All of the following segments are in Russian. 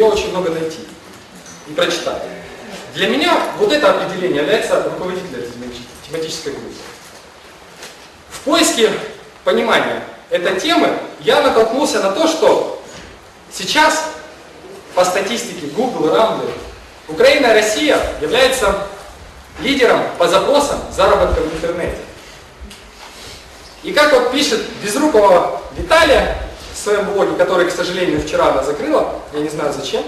ее очень много найти и прочитать. Для меня вот это определение является руководителем тематической группы. В поиске понимания этой темы я натолкнулся на то, что сейчас по статистике Google, Rumble, Украина и Россия являются лидером по запросам заработка в интернете. И как вот пишет Безрукова Виталия своем блоге, который, к сожалению, вчера она закрыла, я не знаю зачем,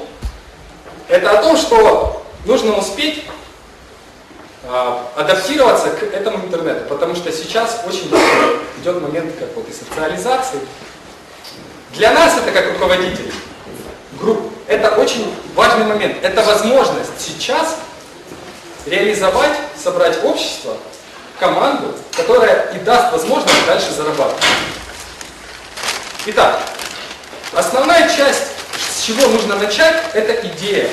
это о том, что нужно успеть э, адаптироваться к этому интернету, потому что сейчас очень идет момент как вот и социализации. Для нас это как руководителей групп, это очень важный момент. Это возможность сейчас реализовать, собрать общество, команду, которая и даст возможность дальше зарабатывать. Итак, основная часть, с чего нужно начать, это идея.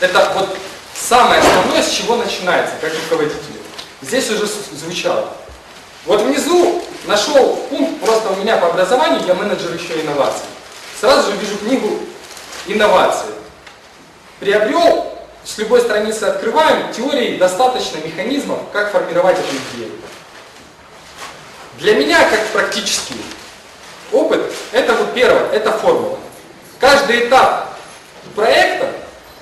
Это вот самое основное, с чего начинается, как руководитель. Здесь уже звучало. Вот внизу нашел пункт, просто у меня по образованию, я менеджер еще инноваций. Сразу же вижу книгу инновации. Приобрел, с любой страницы открываем, теории достаточно механизмов, как формировать эту идею. Для меня, как практический опыт, это вот первое, это формула. Каждый этап проекта,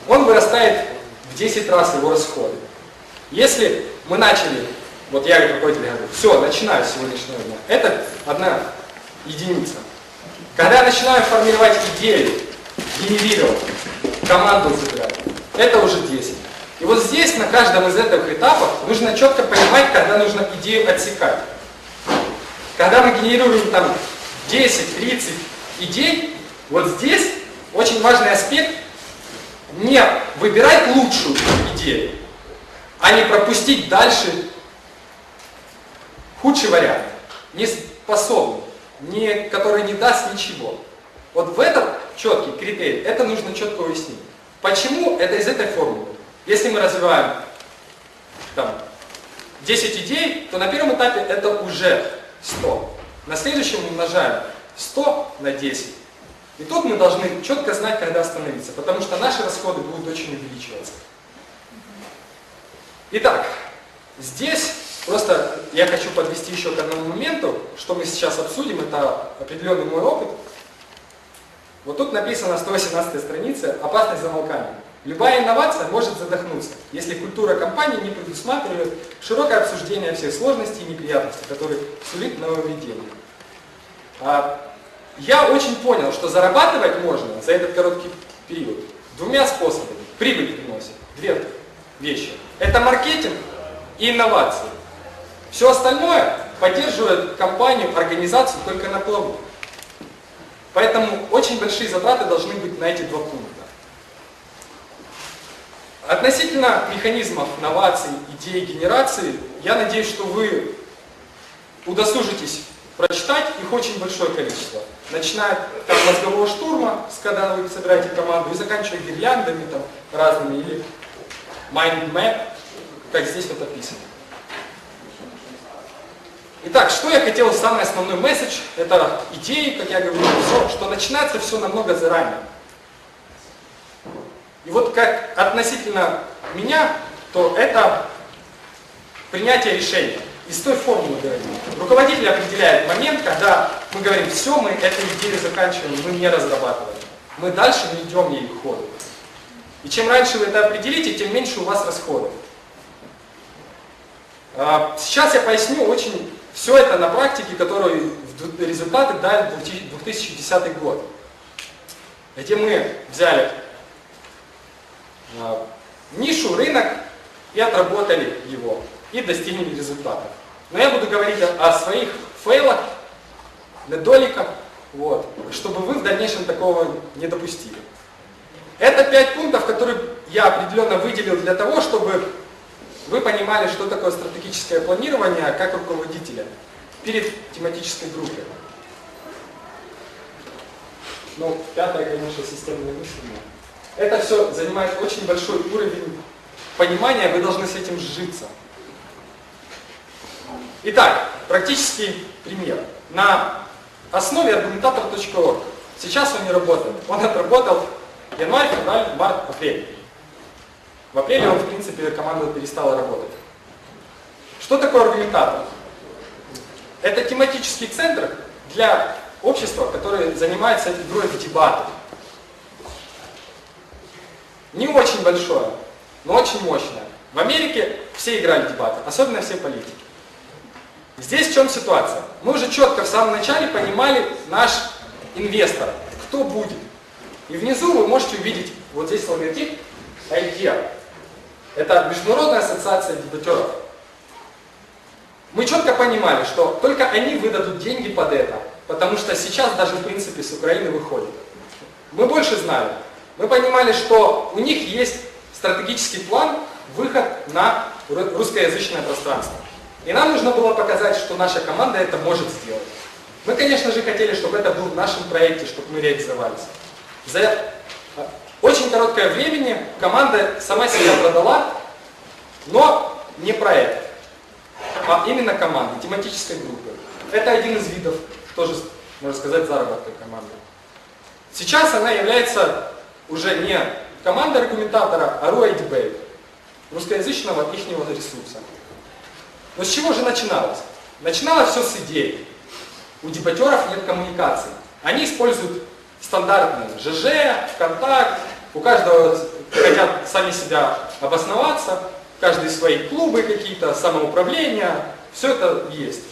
он вырастает в 10 раз его расходы. Если мы начали, вот я как руководитель говорю, все, начинаю с сегодняшнего дня, это одна единица. Когда я начинаю формировать идею, генерировать, команду забирать. Это уже 10. И вот здесь, на каждом из этих этапов, нужно четко понимать, когда нужно идею отсекать. Когда мы генерируем там 10-30 идей, вот здесь очень важный аспект не выбирать лучшую идею, а не пропустить дальше худший вариант, не способный, не, который не даст ничего. Вот в этот четкий критерий, это нужно четко уяснить. Почему? Это из этой формулы. Если мы развиваем там, 10 идей, то на первом этапе это уже 100. На следующем умножаем 100 на 10. И тут мы должны четко знать, когда остановиться, потому что наши расходы будут очень увеличиваться. Итак, здесь просто я хочу подвести еще к одному моменту, что мы сейчас обсудим, это определенный мой опыт. Вот тут написано 118 странице «Опасность замолкания». Любая инновация может задохнуться, если культура компании не предусматривает широкое обсуждение всех сложностей и неприятностей, которые сулит нововведение. А, я очень понял, что зарабатывать можно за этот короткий период двумя способами. Прибыль приносит. Две вещи. Это маркетинг и инновации. Все остальное поддерживает компанию, организацию только на плаву. Поэтому очень большие затраты должны быть на эти два пункта. Относительно механизмов новаций, идей, генерации, я надеюсь, что вы удосужитесь прочитать их очень большое количество. Начиная от мозгового штурма, когда вы собираете команду, и заканчивая гирляндами там, разными, или mind map, как здесь вот описано. Итак, что я хотел, самый основной месседж, это идеи, как я говорю, все, что начинается все намного заранее. И вот как относительно меня, то это принятие решения. Из той формулы говорим. Руководитель определяет момент, когда мы говорим, все, мы эту идею заканчиваем, мы не разрабатываем. Мы дальше не идем ей к ходу. И чем раньше вы это определите, тем меньше у вас расходов. А, сейчас я поясню очень все это на практике, которые результаты дали 2010 год, где мы взяли нишу, рынок и отработали его, и достигли результатов. Но я буду говорить о, о своих фейлах, недоликах, вот, чтобы вы в дальнейшем такого не допустили. Это пять пунктов, которые я определенно выделил для того, чтобы вы понимали, что такое стратегическое планирование как руководителя перед тематической группой. Ну, пятое, конечно, системное мышление. Это все занимает очень большой уровень понимания, вы должны с этим сжиться. Итак, практический пример. На основе аргументатор.org. Сейчас он не работает. Он отработал январь, февраль, март, апрель. В апреле он, в принципе, команда перестала работать. Что такое аргументатор? Это тематический центр для общества, которое занимается игрой в дебаты. Не очень большое, но очень мощное. В Америке все играли дебаты, особенно все политики. Здесь в чем ситуация? Мы уже четко в самом начале понимали наш инвестор, кто будет. И внизу вы можете увидеть вот здесь логотип IDEA. Это Международная ассоциация дебатеров. Мы четко понимали, что только они выдадут деньги под это, потому что сейчас даже в принципе с Украины выходит. Мы больше знали. Мы понимали, что у них есть стратегический план выход на русскоязычное пространство. И нам нужно было показать, что наша команда это может сделать. Мы, конечно же, хотели, чтобы это был в нашем проекте, чтобы мы реализовались. За очень короткое времени команда сама себя продала, но не проект, а именно команда, тематической группы. Это один из видов, тоже, можно сказать, заработка команды. Сейчас она является уже не командой аргументатора, а RUI Debate, русскоязычного ихнего ресурса. Но с чего же начиналось? Начиналось все с идеи. У дебатеров нет коммуникации. Они используют стандартные ЖЖ, ВКонтакт, у каждого хотят сами себя обосноваться, каждый свои клубы какие-то, самоуправление, все это есть.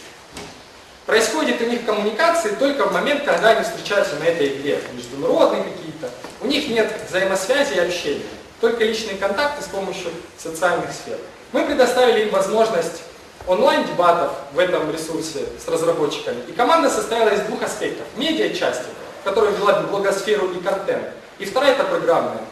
Происходит у них коммуникации только в момент, когда они встречаются на этой игре, международные какие-то. У них нет взаимосвязи и общения, только личные контакты с помощью социальных сфер. Мы предоставили им возможность онлайн-дебатов в этом ресурсе с разработчиками. И команда состояла из двух аспектов. Медиа-части, которая вела блогосферу и контент. И вторая это программная.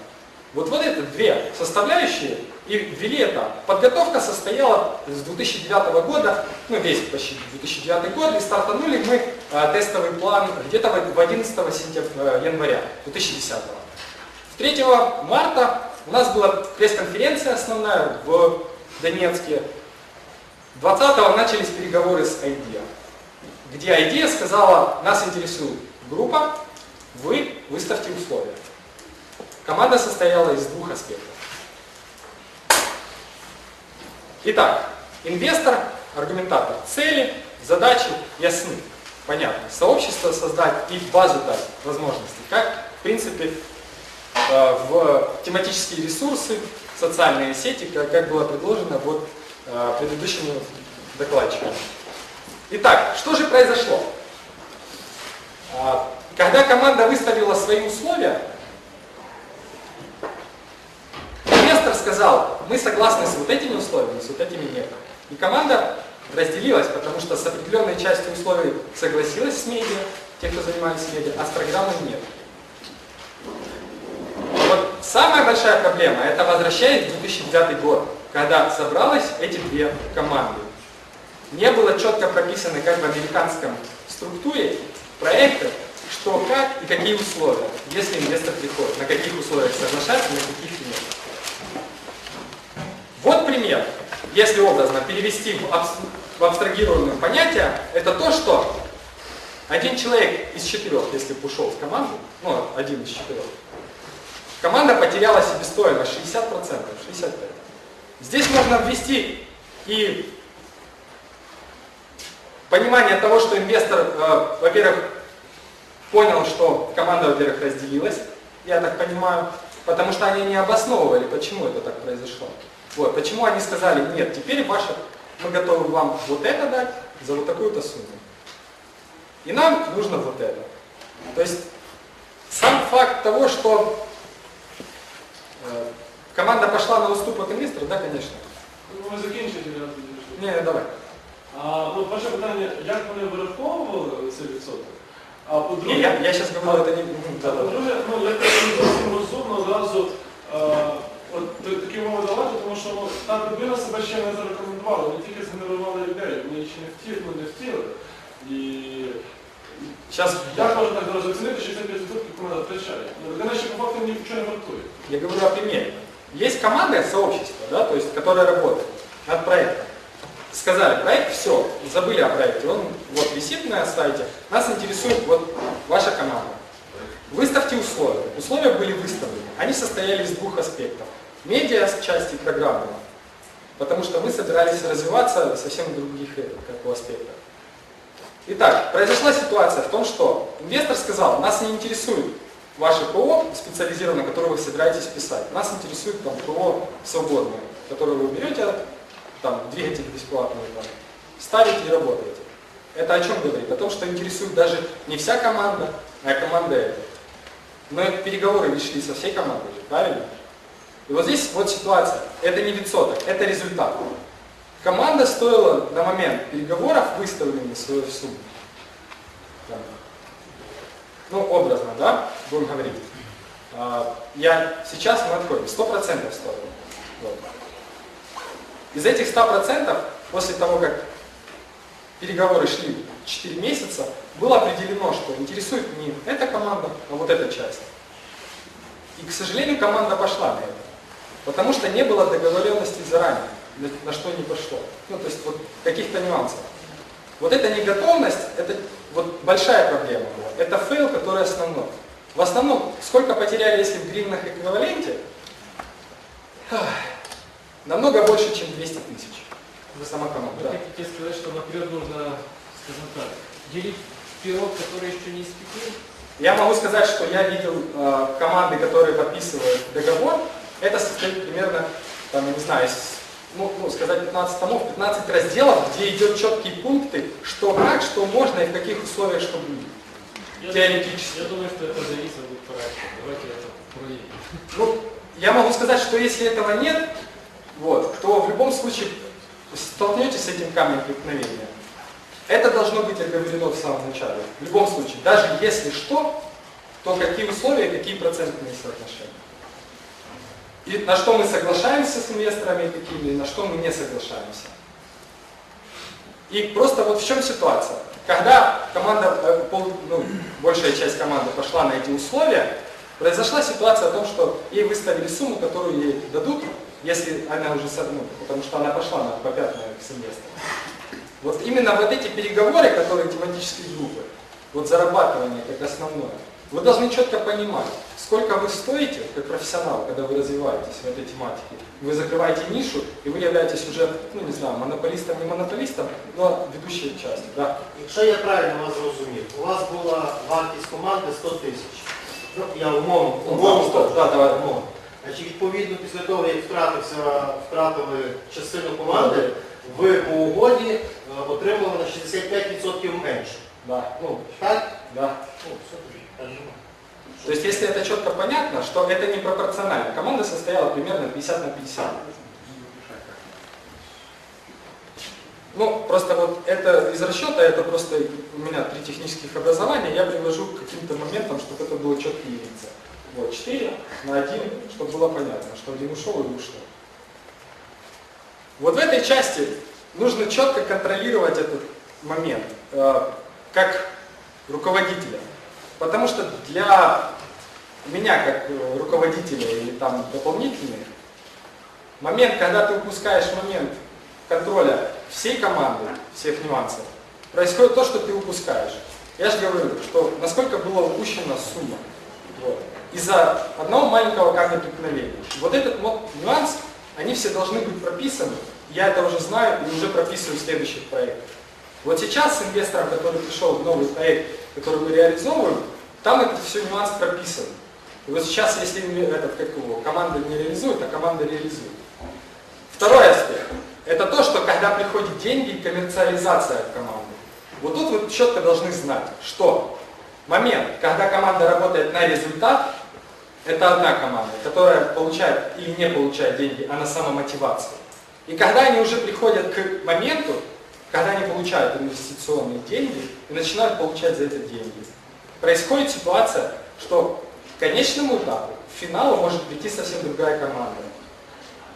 Вот, вот это две составляющие и ввели это. Подготовка состояла с 2009 года, ну весь почти 2009 год, и стартанули мы а, тестовый план где-то в 11 сентября, января 2010. 3 марта у нас была пресс-конференция основная в Донецке, 20-го начались переговоры с IDEA, где IDEA сказала, нас интересует группа, вы выставьте условия. Команда состояла из двух аспектов. Итак, инвестор, аргументатор, цели, задачи ясны, понятно. Сообщество создать и базу дать возможностей, как в принципе э, в тематические ресурсы, социальные сети, как было предложено вот Э, предыдущими докладчиками. Итак, что же произошло? А, когда команда выставила свои условия, инвестор сказал, мы согласны с вот этими условиями, с вот этими нет. И команда разделилась, потому что с определенной частью условий согласилась с медиа, те, кто занимается медиа, а с программой нет. Вот самая большая проблема, это возвращаясь в 2009 год когда собралось эти две команды. Не было четко прописано, как в американском структуре проекта, что, как и какие условия, если инвестор приходит, на каких условиях соглашается, на каких нет. Вот пример, если образно перевести в, в абстрагированное понятие, это то, что один человек из четырех, если бы ушел в команду, ну, один из четырех, команда потеряла себестоимость 60%, 65%. Здесь можно ввести и понимание того, что инвестор, э, во-первых, понял, что команда, во-первых, разделилась, я так понимаю, потому что они не обосновывали, почему это так произошло. Вот, почему они сказали, нет, теперь ваше, мы готовы вам вот это дать за вот такую-то сумму. И нам нужно вот это. То есть сам факт того, что э, Команда пошла на уступок інвестору, да, конечно. Ну, ви закінчите, я Ні, давай. А, ну, перше питання, як вони вираховували цей відсоток? А по-друге, Ні, я, я сейчас говорю, это не... ну, да, а да, да. по-друге, ну, як не зовсім розумно одразу е, от, та- такі умови давати, тому що ну, та людина себе ще не зарекомендувала, вони тільки згенерували ідею, вони ще не втілили, ну, не втілили. І Сейчас як можна так зараз оцінити, що 65% команда втрачає? Ну, Людина ще по факту нічого не вартує. я говорю о примере. Есть команда, сообщество, да, то есть, которое работает над проектом. Сказали, проект, все, забыли о проекте, он вот висит на сайте, нас интересует вот ваша команда. Выставьте условия. Условия были выставлены. Они состояли из двух аспектов. Медиа с части программного. Потому что мы собирались развиваться совсем других э, как бы, аспектах. Итак, произошла ситуация в том, что инвестор сказал, нас не интересует ваше ПО специализированное, которое вы собираетесь писать. Нас интересует там ПО свободное, которое вы берете, там, двигатель бесплатный, там, ставите и работаете. Это о чем говорит? О том, что интересует даже не вся команда, а команда эта. Но переговоры вышли со всей командой, правильно? И вот здесь вот ситуация. Это не відсоток, это результат. Команда стоила на момент переговоров выставленной свою сумму. Ну, образно, да, будем говорить. А, я сейчас мы откроем, 100% стоил. Вот. Из этих 100% после того, как переговоры шли 4 месяца, было определено, что интересует не эта команда, а вот эта часть. И, к сожалению, команда пошла на это. Потому что не было договоренности заранее, на что не пошло. Ну, то есть вот каких-то нюансов. Вот эта неготовность, это вот большая проблема была. Это фейл, который основной. В основном, сколько потеряли, если в гривнах эквиваленте? Намного больше, чем 200 тысяч. Вы сама команда. Вы хотите сказать, что наперед нужно, скажем так, делить пирог, который еще не испекли? Я могу сказать, что я видел э, команды, которые подписывают договор, это состоит примерно, там, я не знаю, из, ну, ну, сказать 15 томов, 15 разделов, где идет четкие пункты, что как, что можно и в каких условиях что будет. Я Теоретически. Я думаю, что это зависит от проекта. Давайте это проверим. Ну, я могу сказать, что если этого нет, вот, то в любом случае столкнетесь с этим камнем преткновения. Это должно быть оговорено в самом начале. В любом случае, даже если что, то какие условия, какие процентные соотношения. И на что мы соглашаемся с инвесторами какими, и на что мы не соглашаемся. И просто вот в чем ситуация. Когда команда, э, ну, большая часть команды пошла на эти условия, произошла ситуация о том, что ей выставили сумму, которую ей дадут, если она уже, ну, потому что она пошла на попятную с инвестором. Вот именно вот эти переговоры, которые тематические группы, вот зарабатывание как основное, вы должны четко понимать, сколько вы стоите как профессионал, когда вы развиваетесь в этой тематике. Вы закрываете нишу, и вы являетесь уже, ну не знаю, монополистом, не монополистом, но ведущей частью. Да. Якщо я правильно вас зрозумів, у вас була вартість команди 100 тисяч. Ну, я умовно, умовно, Ну, так, так, давай. умовно. Значить, відповідно, після того, як втратився, втратили частину команди, ви по угоді е, отримали на 65% менше. Да. Ну, так? Да. Ну, все тоді. То есть, если это четко понятно, что это не пропорционально. Команда состояла примерно 50 на 50. Ну, просто вот это из расчета, это просто у меня три технических образования, я привожу к каким-то моментам, чтобы это было четко видеться. Вот, 4 на 1, чтобы было понятно, что один ушел и ушел. Вот в этой части нужно четко контролировать этот момент, э, как руководителя. Потому что для меня, как э, руководителя или там дополнительных, момент, когда ты упускаешь момент контроля всей команды, всех нюансов, происходит то, что ты упускаешь. Я же говорю, что насколько была упущена сумма. Вот. Из-за одного маленького камня преткновения. Вот этот вот нюанс, они все должны быть прописаны. Я это уже знаю и уже прописываю в следующих проектах. Вот сейчас с инвестором, который пришел в новый проект, который мы реализовываем, там это все нюанс прописан. И вот сейчас, если этот, как его, команда не реализует, а команда реализует. Второй аспект. Это то, что когда приходят деньги коммерциализация команды. Вот тут вы четко должны знать, что момент, когда команда работает на результат, это одна команда, которая получает или не получает деньги, а на самомотивации. И когда они уже приходят к моменту, когда они получают инвестиционные деньги и начинают получать за это деньги, происходит ситуация, что к конечному этапу, к финалу может прийти совсем другая команда.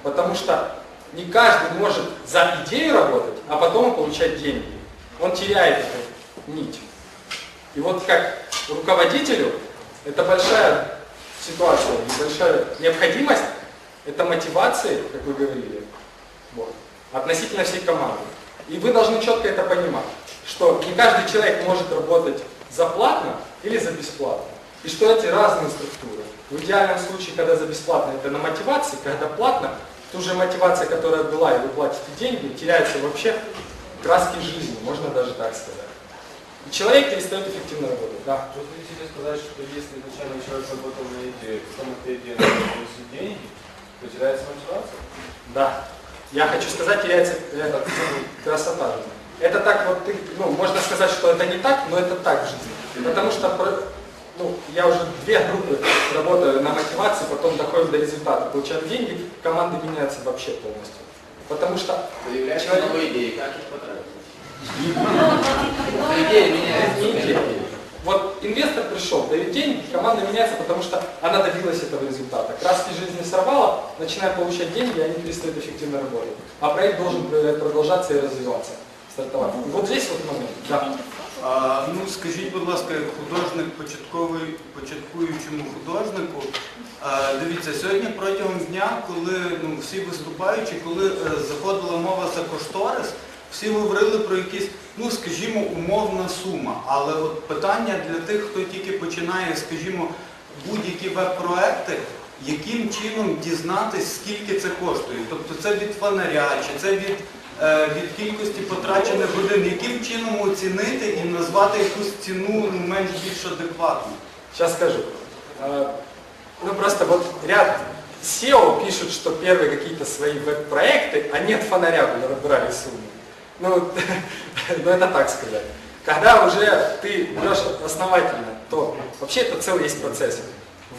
Потому что не каждый может за идею работать, а потом получать деньги. Он теряет эту нить. И вот как руководителю это большая ситуация, большая необходимость, это мотивации, как вы говорили, вот, относительно всей команды. И вы должны четко это понимать, что не каждый человек может работать за платно или за бесплатно. и что эти разные структуры. В идеальном случае, когда за бесплатно, это на мотивации, когда платно, то уже мотивация, которая была, и вы платите деньги, теряется вообще краски жизни, можно даже так сказать. И человек перестает эффективно работать, да. Вы хотите сказать, что если изначально человек работал на идее, потом эта идея приносит деньги, то теряется мотивация? Да. Я хочу сказать, теряется э, красота жизни. Это так вот, ты, ну, можно сказать, что это не так, но это так в жизни. Потому что ну, я уже две группы работаю на мотивации, потом доходим до результата, получаем деньги, команды меняются вообще полностью. Потому что Появляются Человек- новые идеи, как их потратить? Идея меняется. не идея. Вот инвестор пришел, дает деньги, команда меняется, потому что она добилась этого результата. Краски жизни сорвала, начинает получать деньги, они перестают эффективно работать. А проект должен э, продолжаться и развиваться, стартовать. И вот здесь вот момент. Да. А, ну, скажіть, будь ласка, як художник, початковий, початкуючому художнику, а, дивіться, сьогодні протягом дня, коли ну, всі виступаючі, коли е, заходила мова за кошторис, Всі говорили про якісь, ну, скажімо, умовна сума. Але от питання для тих, хто тільки починає, скажімо, будь-які веб-проекти, яким чином дізнатись, скільки це коштує? Тобто це від фонаря, чи це від, е, від кількості потрачених годин, яким чином оцінити і назвати якусь ціну ну, менш більш адекватну? Сейчас скажу. Ну просто вот ряд SEO пишут, что первые какие-то свои веб-проекты, они от фонаря брали сумму. Ну, ну это так сказать. Когда уже ты берешь основательно, то вообще это целый есть процесс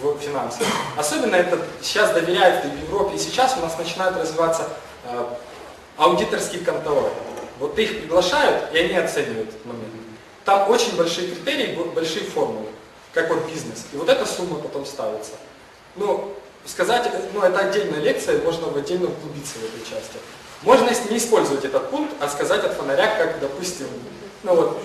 в финансах. Особенно это сейчас доверяют и в Европе, и сейчас у нас начинают развиваться э, аудиторские конторы. Вот их приглашают, и они оценивают этот момент. Там очень большие критерии, бо- большие формулы, как вот бизнес. И вот эта сумма потом ставится. Ну, сказать, э, ну это отдельная лекция, можно в отдельно углубиться в этой части. Можно с- не использовать этот пункт, а сказать от фонаря, как, допустим, ну вот,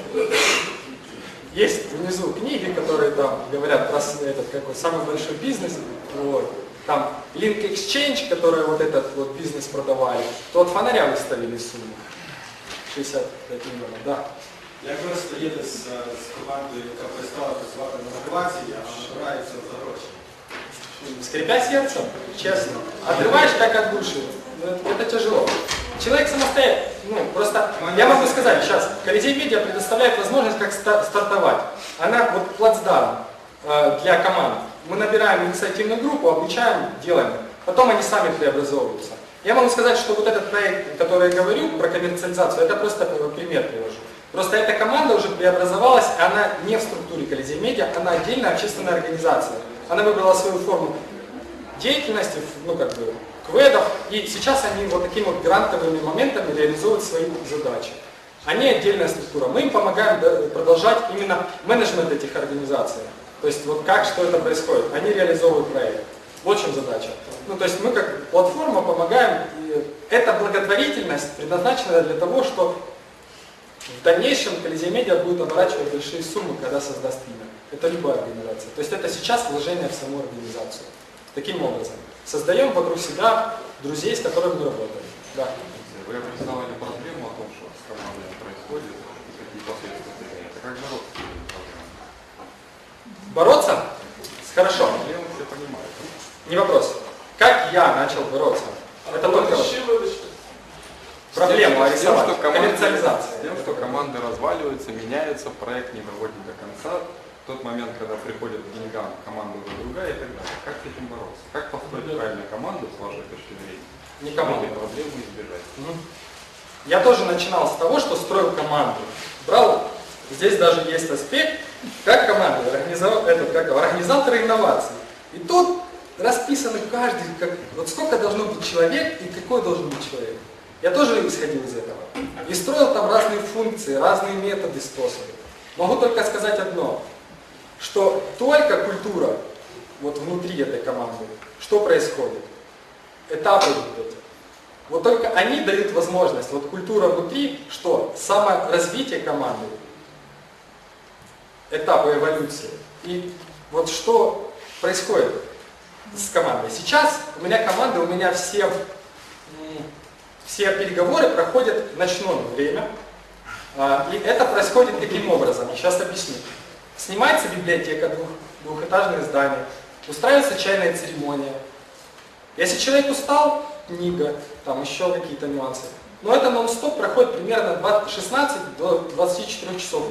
есть внизу книги, которые там говорят про с- этот какой самый большой бизнес, вот. Там Link Exchange, которые вот этот вот бизнес продавали, то от фонаря выставили сумму. 65 миллионов, да. Як ви стоїте з, з командою, яка перестала працювати на мотивації, а набирається за гроші? Скрипя сердцем, честно, отрываешь как от души. Ну, Это, тяжело. Человек самостоятельно, ну, просто, я могу сказать сейчас, Колизей Медиа предоставляет возможность как ста- стартовать. Она вот плацдарм э, для команд. Мы набираем инициативную группу, обучаем, делаем. Потом они сами преобразовываются. Я могу сказать, что вот этот проект, который я говорю про коммерциализацию, это просто пример привожу. Просто эта команда уже преобразовалась, она не в структуре Колизей Медиа, она отдельная общественная организация. Она выбрала свою форму деятельности, ну как бы, кведов, и сейчас они вот такими вот грантовыми моментами реализуют свои задачи. Они отдельная структура. Мы им помогаем продолжать именно менеджмент этих организаций. То есть вот как, что это происходит. Они реализовывают проект. Вот в чем задача. Ну то есть мы как платформа помогаем. И эта благотворительность предназначена для того, что в дальнейшем Колизей Медиа будет оборачивать большие суммы, когда создаст имя. Это любая организация. То есть это сейчас вложение в саму организацию. Таким образом. Создаем вокруг себя друзей, с которыми мы работаем. Да. Вы обрисовали проблему о том, что с командой происходит, и какие последствия. Это как бороться с? Бороться? Хорошо. Проблемы все понимают. Не вопрос. Как я начал бороться? Это только проблему С тем, рисовать. что команды, Коммерциализация. с тем, что команды разваливаются, меняются, проект не доводит до конца. В тот момент, когда приходят к деньгам, команда уже другая и так далее. Как с этим бороться? Как построить правильно команду с вашей точки зрения? Не команду. Этой проблемы избежать. Мгм. Я тоже начинал с того, что строил команду. Брал, здесь даже есть аспект, как команда, организовал, этот, как, его, организаторы инноваций. И тут расписаны каждый, как, вот сколько должно быть человек и какой должен быть человек. Я тоже исходил из этого. И строил там разные функции, разные методы, способы. Могу только сказать одно, что только культура вот внутри этой команды, что происходит? Этапы вот эти. Вот только они дают возможность, вот культура внутри, что саморазвитие команды, этапы эволюции. И вот что происходит с командой. Сейчас у меня команда, у меня все, все переговоры проходят в ночное время. А, И это происходит таким образом. Сейчас объясню. Снимается библиотека двух двухэтажные здания, устраивается чайная церемония. Если человек устал, книга, там еще какие-то нюансы. Но это нон-стоп проходит примерно 20 16 до 24 часов.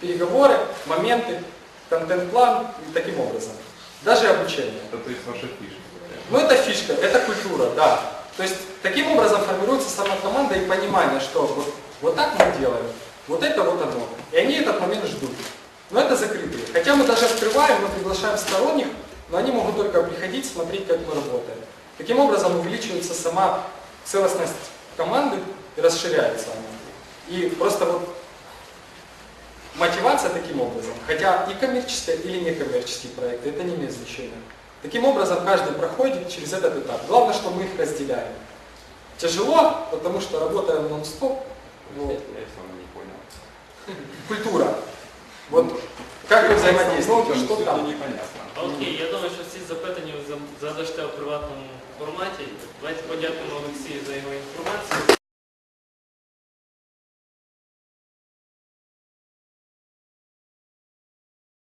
Переговоры, моменты, контент-план и таким образом. Даже обучение. Это то есть ваша фишка. Ну это фишка, это культура, да. То есть таким образом формируется сама команда и понимание, что вот, вот так мы делаем, вот это вот оно. И они этот момент ждут. Но это закрытые. Хотя мы даже открываем, мы приглашаем сторонних, но они могут только приходить, смотреть, как мы работаем. Таким образом увеличивается сама целостность команды и расширяется она. И просто вот мотивация таким образом, хотя и коммерческая или некоммерческий проект, это не имеет значения. Таким образом, каждый проходит через этот этап. Главное, что мы их разделяем. Тяжело, потому что работаем нон-стоп. Вот. Я сам не понял. Культура. Вот как вы взаимодействуете, Что что там? непонятно. Окей, я думаю, що всі запитання ви за- задасте у приватному форматі. Давайте подякуємо Олексію за його інформацію.